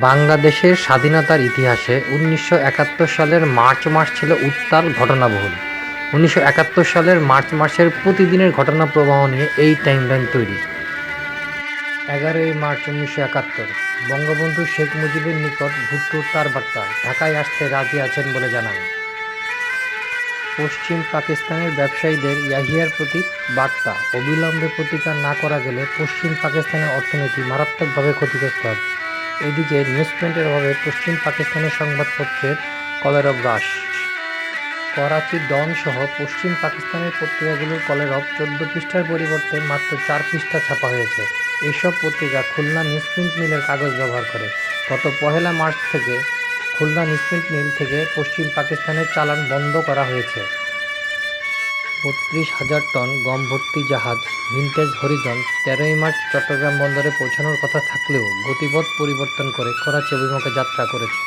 বাংলাদেশের স্বাধীনতার ইতিহাসে উনিশশো একাত্তর সালের মার্চ মাস ছিল উত্তাল ঘটনাবহুল। উনিশশো একাত্তর সালের মার্চ মাসের প্রতিদিনের ঘটনা প্রবাহ নিয়ে এই টাইমলাইন তৈরি। এগারোই মার্চ উনিশশো একাত্তর, বঙ্গবন্ধু শেখ মুজিবের নিকট ভুট্টোর তার বার্তা, ঢাকায় আসতে রাজি আছেন বলে জানান। পশ্চিম পাকিস্তানের ব্যবসায়ীদের ইয়াহিয়ার প্রতি বার্তা, অবিলম্বে প্রতিকার না করা গেলে পশ্চিম পাকিস্তানের অর্থনীতি মারাত্মকভাবে ক্ষতিগ্রস্ত হবে। এদিকে নিউজপ্রিন্টের অভাবে পশ্চিম পাকিস্তানের সংবাদপত্রের কলেরব হ্রাস। করাচি, ডন সহ পশ্চিম পাকিস্তানের পত্রিকাগুলোর কলেরব চোদ্দ পৃষ্ঠার পরিবর্তে মাত্র চার পৃষ্ঠা ছাপা হয়েছে। এইসব পত্রিকা খুলনা নিউজপ্রিন্ট মিলের কাগজ ব্যবহার করে। গত পহেলা মার্চ থেকে খুলনা নিউজ প্রিন্ট মিল থেকে পশ্চিম পাকিস্তানের চালান বন্ধ করা হয়েছে। বত্রিশ হাজার টন গম ভর্তি জাহাজ ভিনটেজ হরিজন তেরোই মার্চ চট্টগ্রাম বন্দরে পৌঁছানোর কথা থাকলেও গতিপথ পরিবর্তন করে করাচি অভিমুখে যাত্রা করেছে।